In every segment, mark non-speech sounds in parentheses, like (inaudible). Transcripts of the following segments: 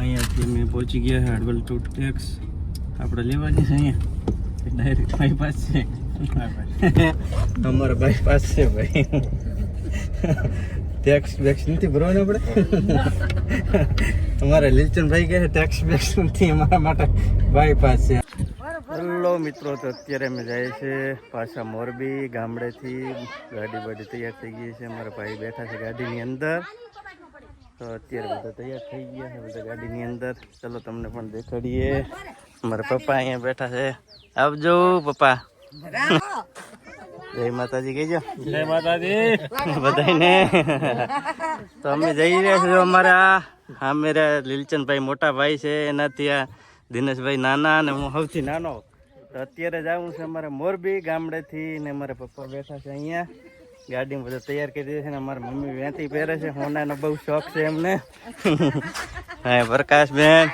અહીંયાથી અમે પહોંચી ગયા હાર્ડવેલ હડવલ ટુ ટેક્સ આપણે લેવાની છે અહીંયા. ડાયરેક્ટ બાયપાસ પાસ છે. અમારા ભાઈ પાસ છે ભાઈ. ટેક્સ બેક્સ નથી ભરવાનું આપણે? અમારા લીલચંદભાઈ કહે ટેક્સ બેક્સ નથી અમારા માટે બાયપાસ છે. હલો મિત્રો તો અત્યારે અમે જઈએ છીએ પાછા મોરબી ગામડેથી. ગાડી બાડી તૈયાર થઈ ગઈ છે. અમારા ભાઈ બેઠા છે ગાડીની અંદર. તો અત્યારે બધા તૈયાર થઈ ગયા છે બધા ગાડીની અંદર. ચલો તમને પણ દેખાડીએ. મારા પપ્પા અહીંયા બેઠા છે. આવજો પપ્પા. જય માતાજી કહેજો. જય માતાજી. બધાને તો અમે જઈ રહ્યા છીએ અમારા. હા મેરા લીલચંદભાઈ મોટા ભાઈ છે એનાથી આ દિનેશભાઈ નાના અને હું સૌથી નાનો. તો અત્યારે જવું છે અમારે મોરબી ગામડેથી ને મારા પપ્પા બેઠા છે અહીંયા. ગાડીમાં બધા તૈયાર કરી દે છે ને અમારા મમ્મી વેંતી પહેરે છે. હોનાનો બહુ શોખ છે એમને. હા પ્રકાશબેન.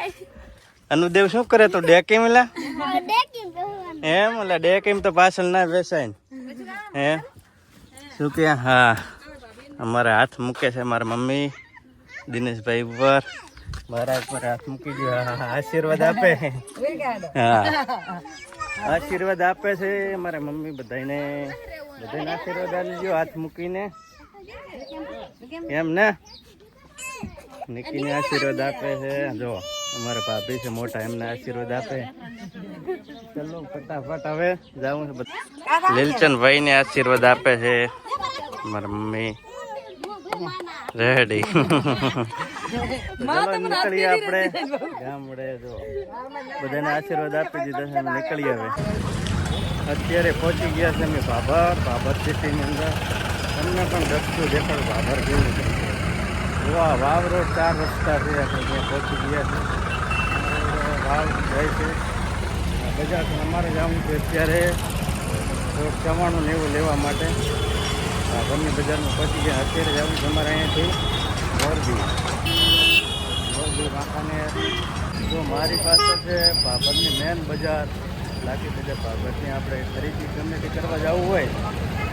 અનુદેવ શું કરે તો? ડે મિલા લા એમ? ઓલા ડે કેમ તો પાછળ ના બેસાય ને. હે? શું કે? હા. અમારા હાથ મૂકે છે મારા મમ્મી. દિનેશભાઈ ઉપર. મારા ઉપર હાથ મૂકી દો. હા, હા, આશીર્વાદ આપે. હા. આશીર્વાદ આપે છે. મારા મમ્મી બધાને બધાને આશીર્વાદ આપજો હાથ મૂકીને. એમ ને? નિકીને આશીર્વાદ આપે છે. જો અમારા ભાભી છે મોટા એમને આશીર્વાદ આપે. ચલો ફટાફટ હવે જાઉં લીલચંદ ભાઈ ને આશીર્વાદ આપે છે. મારા મમ્મી. રેડી. નીકળીએ આપણે. ગામડે જો. બધાને આશીર્વાદ આપી દીધા છે. નીકળીએ હવે. અત્યારે પહોંચી ગયા છે અમે ભાભર ભાભર સિટીની અંદર. તમને પણ રસ્તું દેખાડ ભાભર કેવું છે. વાહ વાવ રોડ ચાર રસ્તા છે ત્યાં પહોંચી ગયા છે. વાવ જાય છે. બજાર અમારે જવું છે અત્યારે. ચવાણું ને એવું લેવા માટે. ગમે બજારમાં પહોંચી ગયા. અત્યારે જવું છે અમારે અહીંયાથી. મોરબી. મોરબી વાંકાને જો મારી પાસે છે ભાભરની મેન બજાર. લાઠી બજાર ભાભરની આપણે ખરીદી ગમે તે કરવા જવું હોય,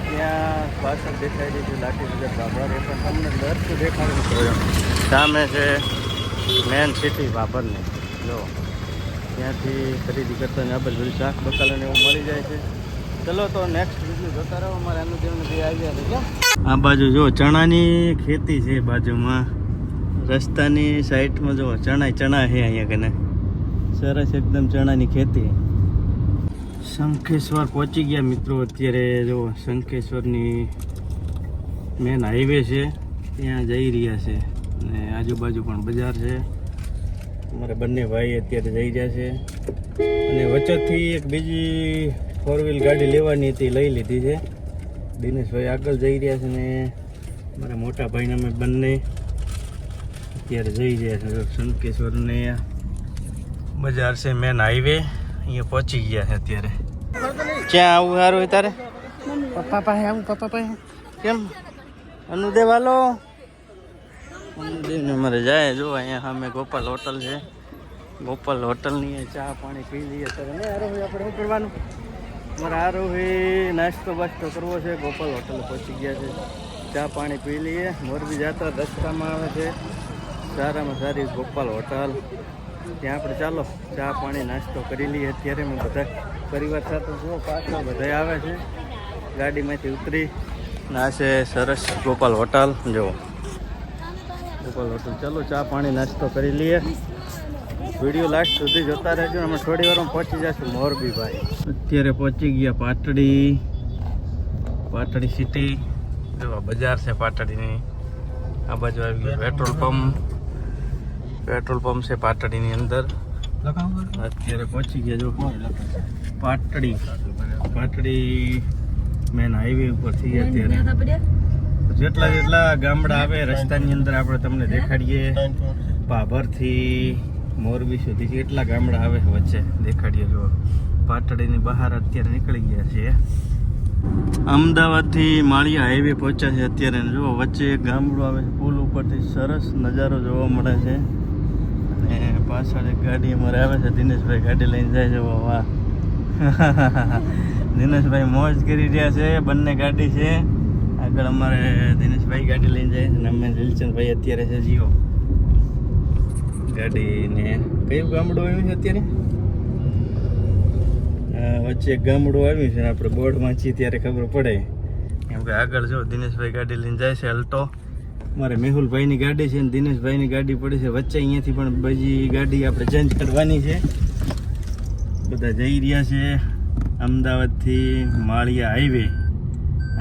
ત્યાં પાછળ રહી છે લાઠી બજાર ભાભર એ પણ તમને દરતું દેખાડવું છું. સામે છે મેન સિટી ભાભરની જો, ત્યાંથી ખરીદી કરતા ને આપણે બધું શાક બકાલાને એવું મળી જાય છે. ચલો તો નેક્સ્ટ વીડિયો જોતા રહો. અમારે અનુદેવને આવી આવ્યા છે આ બાજુ જો, ચણાની ખેતી છે બાજુમાં. રસ્તાની સાઈડમાં જો ચણા ચણા છે અહીંયા કને. સરસ એકદમ ચણાની ખેતી. શંખેશ્વર પહોંચી ગયા મિત્રો. અત્યારે જો શંખેશ્વરની મેન હાઈવે છે. ત્યાં જઈ રહ્યા છે. અને આજુબાજુ પણ બજાર છે. અમારા બંને ભાઈ અત્યારે જઈ રહ્યા છે. અને વચ્ચેથી એક બીજી ફોર વ્હીલ ગાડી લેવાની હતી, લઈ લીધી છે. દિનેશભાઈ આગળ જઈ રહ્યા છે ને મારા મોટા ભાઈને અમે બંને અત્યારે જઈ રહ્યા છે. શંખેશ્વરને બજાર છે મેન હાઈવે અહીંયા પહોંચી ગયા છે અત્યારે. ક્યાં આવું સારું હોય તારે? પપ્પા પાસે આવું પપ્પા પાસે. કેમ? અનુદેવ હાલો. અનુદેવને મારે જાય જો અહીંયા સામે ગોપાલ હોટલ છે. ગોપાલ હોટલની ચા પાણી પી લઈએ ત્યારે ને આરોહી આપણે શું કરવાનું? મારે આરોહી નાસ્તો બાસ્તો કરવો છે. ગોપાલ હોટલ પહોંચી ગયા છે. ચા પાણી પી લઈએ. મોરબી જતા રસ્તામાં આવે છે. સારામાં સારી ગોપાલ હોટલ. ત્યાં આપણે ચાલો, ચા પાણી નાસ્તો કરી લઈએ. અત્યારે મેં બધા પરિવાર સાથે જુઓ પાછળ બધા આવે છે. ગાડીમાંથી ઉતરી. ના છે સરસ ગોપાલ હોટલ, જુઓ. ગોપાલ હોટલ. ચાલો, ચા પાણી નાસ્તો કરી લઈએ. વીડિયો લાસ્ટ સુધી જોતા રહેજો અમે થોડી વારમાં પહોંચી જશું મોરબી ભાઈ અત્યારે પહોંચી ગયા પાટડી. પાટડી સિટી જો બજાર છે પાટડીની. આ બાજુ આવી ગયું પેટ્રોલ પંપ પેટ્રોલ પંપ છે પાટડીની અંદર. અત્યારે પહોંચી ગયા જો પાટડી. પાટડી મેન હાઈવે ઉપરથી અત્યારે. જેટલા જેટલા ગામડા આવે રસ્તાની અંદર આપણે તમને દેખાડીએ. પાભરથી મોરબી સુધી કેટલા ગામડા આવે છે વચ્ચે દેખાડીએ જો. પાટડીની બહાર અત્યારે નીકળી ગયા છીએ. અમદાવાદથી માળિયા હાઈવે પહોંચ્યા છે અત્યારે. જો વચ્ચે એક ગામડું આવે છે. પુલ ઉપરથી સરસ નજારો જોવા મળે છે. પાછળ એક ગાડી અમારે આવે છે, દિનેશભાઈ ગાડી લઈને જાય છે, વાહ (laughs) દિનેશભાઈ મોજ કરી રહ્યા છે, બંને ગાડી છે. આગળ અમારે દિનેશભાઈ ગાડી લઈને જાય છે અને અમે દિલચંદભાઈ અત્યારે છે જીઓ. ગાડીને કયું ગામડું આવ્યું છે અત્યારે? વચ્ચે એક ગામડું આવ્યું છે આપણે બોર્ડ વાંચીએ ત્યારે ખબર પડે. કેમ કે આગળ જો દિનેશભાઈ ગાડી લઈને જાય છે, અલ્ટો. મારે મેહુલભાઈની ગાડી છે ને દિનેશભાઈની ગાડી પડી છે. વચ્ચે અહીંયાથી પણ બીજી ગાડી આપણે ચેન્જ કરવાની છે. બધા જઈ રહ્યા છે અમદાવાદથી માળિયા હાઈવે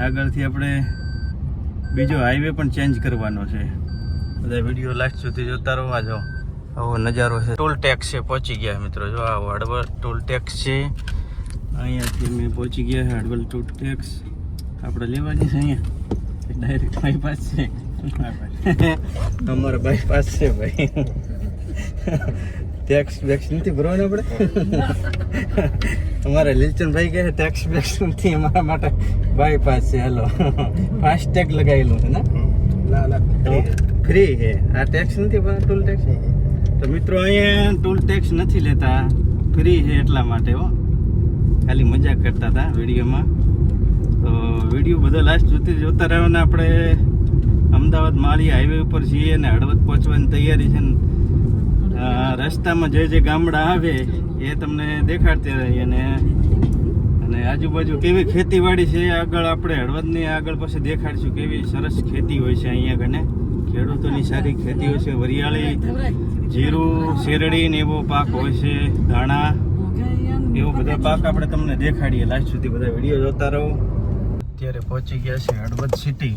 આગળથી આપણે બીજો હાઈવે પણ ચેન્જ કરવાનો છે. બધા વીડિયો લાસ્ટ સુધી જોતા રહો જો આવો નજારો છે. ટોલ ટેક્સ છે, પહોંચી ગયા મિત્રો. જો આ હળવદ ટોલ ટેક્સ છે. અહીંયાથી અમે પહોંચી ગયા છે હળવદ ટોલ ટેક્સ આપણે લેવાની છે અહીંયા. ડાયરેક્ટ બાયપાસ છે. (laughs) અમારા બાયપાસ છે ભાઈ. ટેક્સ બેક્સ નથી ભરવાનું આપણે? અમારા લીલચંદભાઈ કહે ટેક્સ બેક્સ નથી અમારા માટે બાયપાસ છે હાલો. ફાસ્ટેગ લગાવેલું છે ને? ના ના ફ્રી હે આ ટેક્સ નથી ટોલ ટેક્સ તો મિત્રો અહીંયા ટોલ ટેક્સ નથી લેતા. ફ્રી છે એટલા માટે હો. ખાલી મજાક કરતા હતા વિડીયોમાં. તો વીડિયો બધો લાસ્ટ જોતી જોતા રહેવાના આપણે. અમદાવાદ માળી હાઈવે ઉપર છીએ અને હળવદ પહોંચવાની તૈયારી છે ને રસ્તામાં જે જે ગામડા આવે એ તમને દેખાડતી રહી અને અને આજુબાજુ કેવી ખેતીવાડી છે આગળ આપણે હળવદની આગળ પછી દેખાડશું કેવી સરસ ખેતી હોય છે અહીંયા કને ખેડૂતોની સારી ખેતી હોય છે, વરિયાળી, જીરું, શેરડી ને એવો પાક હોય છે, ધાણા, એવો બધા પાક આપણે તમને દેખાડીએ. લાસ્ટ સુધી બધા વીડિયો જોતા રહો. અત્યારે પહોંચી ગયા છે હળવદ સિટી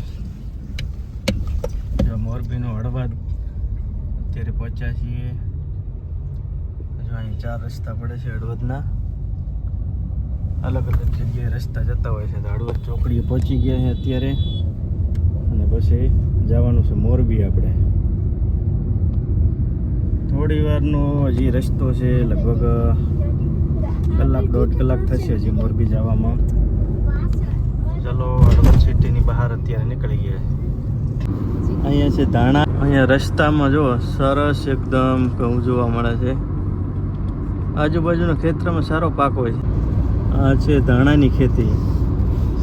જો મોરબીનો હળવદ અત્યારે પહોંચ્યા છીએ. હજુ અહીં ચાર રસ્તા પડે છે હળવદના. અલગ અલગ જગ્યાએ રસ્તા જતા હોય છે. તો હળવદ ચોકડીએ પહોંચી ગયા છે અત્યારે. અને પછી જવાનું છે મોરબી આપણે. થોડી વારનો હજી રસ્તો છે, લગભગ કલાક દોઢ કલાક થશે હજી મોરબી જવામાં. ચલો, હળવદ સિટીની બહાર અત્યારે નીકળી ગયા છે. અહીંયા છે ધાણા. અહીંયા રસ્તામાં જો સરસ એકદમ ઘઉં જોવા મળે છે. આજુબાજુના ખેતરમાં સારો પાક હોય છે. આ છે ધાણાની ખેતી.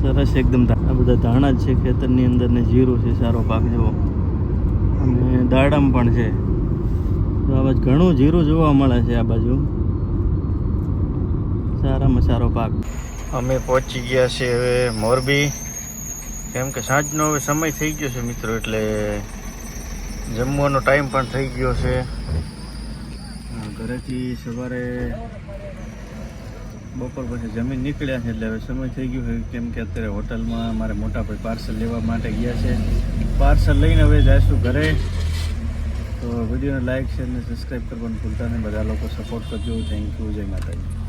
સરસ એકદમ આ બધા ધાણા જ છે ખેતરની અંદર ને જીરું છે, સારો પાક જેવો અને દાડમ પણ છે. તો આ બાજુ ઘણું જીરું જોવા મળે છે આ બાજુ. સારામાં સારો પાક. અમે પહોંચી ગયા છે હવે મોરબી. કેમ કે સાંજનો હવે સમય થઈ ગયો છે મિત્રો, એટલે જમવાનો ટાઈમ પણ થઈ ગયો છે. ઘરેથી સવારે બપોર પછી જમીન નીકળ્યા છે, એટલે હવે સમય થઈ ગયો છે, કેમ કે અત્યારે હોટલમાં મારે મોટા ભાઈ પાર્સલ લેવા માટે ગયા છે. પાર્સલ લઈને હવે જઈશું ઘરે. તો વિડીયોને લાઇક શેર અને સબસ્ક્રાઈબ કરવાનું ભૂલતા નહીં. બધા લોકો સપોર્ટ કરજો. થેન્ક યુ જય માતાજી.